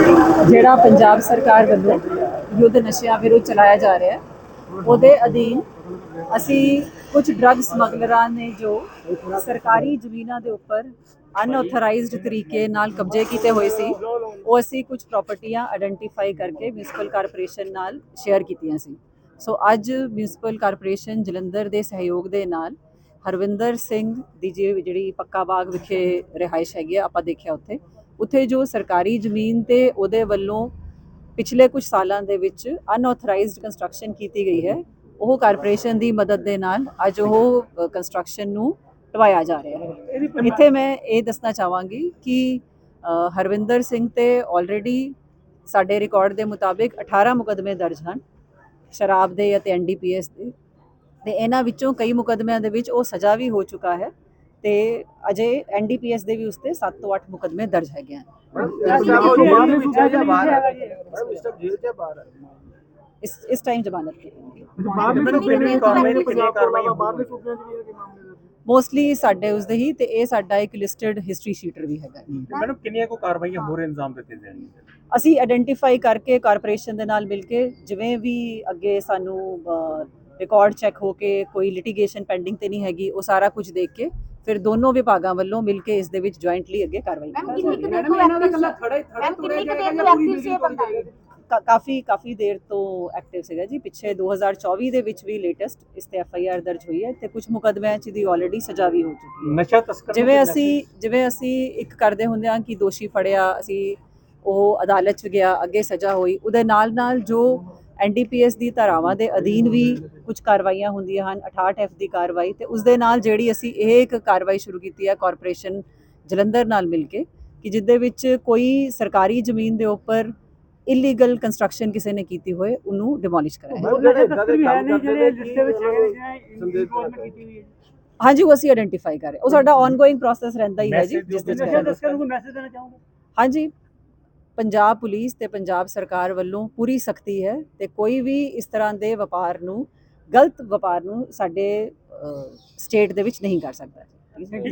ਜਿਹੜਾ ਪੰਜਾਬ ਸਰਕਾਰ ਵੱਲੋਂ ਯੁੱਧ ਨਸ਼ਿਆਂ ਵਿਰੁੱਧ ਚਲਾਇਆ ਜਾ ਰਿਹਾ ਹੈ, ਉਹਦੇ ਅਧੀਨ ਅਸੀਂ ਕੁਝ ਡਰੱਗ ਸਮਗਲਰਾਂ ਨੇ ਜੋ ਸਰਕਾਰੀ ਜ਼ਮੀਨਾਂ ਦੇ ਉੱਪਰ ਅਨਆਥੋਰਾਈਜ਼ਡ ਤਰੀਕੇ ਨਾਲ ਕਬਜ਼ੇ ਕੀਤੇ ਹੋਏ ਸੀ, ਉਹ ਅਸੀਂ ਕੁਝ ਪ੍ਰਾਪਰਟੀਆਂ ਆਇਡੈਂਟੀਫਾਈ ਕਰਕੇ ਮਿਊਨਿਸਪਲ ਕਾਰਪੋਰੇਸ਼ਨ ਨਾਲ ਸ਼ੇਅਰ ਕੀਤੀਆਂ ਸੀ। ਸੋ ਅੱਜ ਮਿਊਨਿਸਪਲ ਕਾਰਪੋਰੇਸ਼ਨ ਜਲੰਧਰ ਦੇ ਸਹਿਯੋਗ ਦੇ ਨਾਲ ਹਰਵਿੰਦਰ ਸਿੰਘ ਦੀ ਜੀ- ਜਿਹੜੀ ਪੱਕਾ ਬਾਗ ਵਿਖੇ ਰਿਹਾਇਸ਼ ਹੈਗੀ ਆ, ਆਪਾਂ ਦੇਖਿਆ ਉੱਥੇ ਉੱਥੇ ਜੋ ਸਰਕਾਰੀ ਜ਼ਮੀਨ ਤੇ ਉਹਦੇ ਵੱਲੋਂ ਪਿਛਲੇ ਕੁਝ ਸਾਲਾਂ ਦੇ ਵਿੱਚ ਅਨਆਥੋਰਾਈਜ਼ਡ ਕੰਸਟਰਕਸ਼ਨ ਕੀਤੀ ਗਈ ਹੈ ਉਹ ਕਾਰਪੋਰੇਸ਼ਨ ਦੀ ਮਦਦ ਦੇ ਨਾਲ ਅੱਜ ਉਹ ਕੰਸਟਰਕਸ਼ਨ ਨੂੰ ਢਵਾਇਆ ਜਾ ਰਿਹਾ ਹੈ। ਇੱਥੇ ਮੈਂ ਇਹ ਦੱਸਣਾ ਚਾਹਾਂਗੀ ਕਿ ਹਰਵਿੰਦਰ ਸਿੰਘ ਤੇ ਆਲਰੇਡੀ ਸਾਡੇ ਰਿਕਾਰਡ ਦੇ ਮੁਤਾਬਿਕ 18 ਮੁਕਦਮੇ ਦਰਜ ਹਨ ਸ਼ਰਾਬ ਦੇ ਅਤੇ ਐਨਡੀਪੀਐਸ ਦੇ। ਤੇ ਇਹਨਾਂ ਵਿੱਚੋਂ ਕਈ ਮੁਕਦਮਿਆਂ ਦੇ ਵਿੱਚ ਉਹ ਸਜ਼ਾ ਵੀ ਹੋ ਚੁੱਕਾ ਹੈ। ਤੇ ਅਜੇ ਐਨਡੀਪੀਐਸ ਦੇ ਵੀ ਉਸ 7 ਤੋਂ 8 ਮੁਕਦਮੇ ਦਰਜ ਹੈਗੇ ਹਨ ਇਸ ਇਸ ਟਾਈਮ ਜ਼ਮਾਨਤ ਤੇ ਮੋਸਟਲੀ ਸਾਡੇ ਉਸ ਹੀ ਤੇ ਇਹ ਸਾਡਾ ਇੱਕ ਲਿਸਟਡ ਹਿਸਟਰੀ ਸ਼ੀਟਰ ਵੀ ਹੈਗਾ। ਮੈਡਮ ਕਿੰਨੀਆਂ ਕੋ ਕਾਰਵਾਈਆਂ ਹੋਰ ਇੰਜ਼ਾਮ ਦਿੱਤੇ ਜਾਣਗੇ ਅਸੀਂ ਆਇਡੈਂਟੀਫਾਈ ਕਰਕੇ ਕਾਰਪੋਰੇਸ਼ਨ ਦੇ ਨਾਲ ਮਿਲ ਕੇ ਜਿਵੇਂ ਵੀ ਅੱਗੇ ਸਾਨੂੰ ਰਿਕਾਰਡ ਚੈੱਕ ਹੋ ਕੇ ਕੋਈ ਲਿਟੀਗੇਸ਼ਨ ਪੈਂਡਿੰਗ ਤੇ ਨਹੀਂ ਹੈਗੀ ਉਹ ਸਾਰਾ ਕੁਝ ਦੇਖ ਕੇ ਫਿਰ ਦੋਨੋਂ ਵਿਭਾਗਾਂ ਵੱਲੋਂ ਮਿਲ ਕੇ ਇਸ ਦੇ ਵਿੱਚ ਜੁਆਇੰਟਲੀ ਅੱਗੇ ਕਾਰਵਾਈ ਮੈਮ ਕੀਤੀ ਬੰਦਾ? ਕਾ- ਕਾਫੀ ਕਾਫੀ ਦੇਰ ਤੋਂ ਐਕਟਿਵ ਸੀਗਾ ਜੀ। ਪਿੱਛੇ 2024 ਦੇ ਵਿੱਚ ਵੀ ਲੇਟੈਸਟ ਇਸ ਤੇ ਐਫ ਆਈ ਆਰ ਦਰਜ ਹੋਈ ਹੈ ਤੇ ਕੁਝ ਮੁਕਦਮਿਆਂ 'ਚ ਦੀ ਆਲਰੇਡੀ ਸਜ਼ਾ ਵੀ ਹੋ ਚੁੱਕੀ ਹੈ। ਨਸ਼ਾ ਤਸਕਰ ਜਿਵੇਂ ਅਸੀਂ ਜਿਵੇਂ ਅਸੀਂ ਇੱਕ ਕਰਦੇ ਹੁੰਦੇ ਹਾਂ ਕਿ ਦੋਸ਼ੀ ਫੜਿਆ ਅਸੀਂ ਉਹ ਅਦਾਲਤ 'ਚ ਗਿਆ ਅੱਗੇ ਸਜ਼ਾ ਹੋਈ। ਉਹਦੇ ਨਾਲ ਨਾਲ ਜੋ ਐਨਡੀਪੀਐਸ ਦੀ ਧਾਰਾਵਾਂ ਦੇ ਅਧੀਨ ਵੀ ਕੁਝ ਕਾਰਵਾਈਆਂ ਹੁੰਦੀਆਂ ਹਨ 68 ਐਫ ਦੀ ਕਾਰਵਾਈ ਤੇ ਉਸ ਦੇ ਨਾਲ ਜਿਹੜੀ ਅਸੀਂ ਇਹ ਇੱਕ ਕਾਰਵਾਈ ਸ਼ੁਰੂ ਕੀਤੀ ਹੈ ਕਾਰਪੋਰੇਸ਼ਨ ਜਲੰਧਰ ਨਾਲ ਮਿਲ ਕੇ ਕਿ ਜਿੱਦੇ ਵਿੱਚ ਕੋਈ ਸਰਕਾਰੀ ਜ਼ਮੀਨ ਦੇ ਉੱਪਰ ਇਲੀਗਲ ਕੰਸਟਰਕਸ਼ਨ ਕਿਸੇ ਨੇ ਕੀਤੀ ਹੋਏ ਉਹਨੂੰ ਡਿਮੋਲਿਸ਼ ਕਰਾਇਆ ਹਾਂਜੀ ਉਹ ਅਸੀਂ ਆਇਡੈਂਟੀਫਾਈ ਕਰ ਰਹੇ ਉਹ ਸਾਡਾ ਆਨਗੋਇੰਗ ਪ੍ਰੋਸੈਸ ਰਹਿੰਦਾ ਹੀ ਹੈ ਜੀ ਜਿਸ ਦੇ ਵਿੱਚ ਹਾਂਜੀ। ਪੰਜਾਬ ਪੁਲਿਸ ਤੇ ਪੰਜਾਬ ਸਰਕਾਰ ਵੱਲੋਂ ਪੂਰੀ ਸਖਤੀ ਹੈ ਤੇ ਕੋਈ ਵੀ ਇਸ ਤਰ੍ਹਾਂ ਦੇ ਵਪਾਰ ਨੂੰ, ਗਲਤ ਵਪਾਰ ਨੂੰ ਸਾਡੇ ਸਟੇਟ ਦੇ ਵਿੱਚ ਨਹੀਂ ਕਰ ਸਕਦਾ। Thank you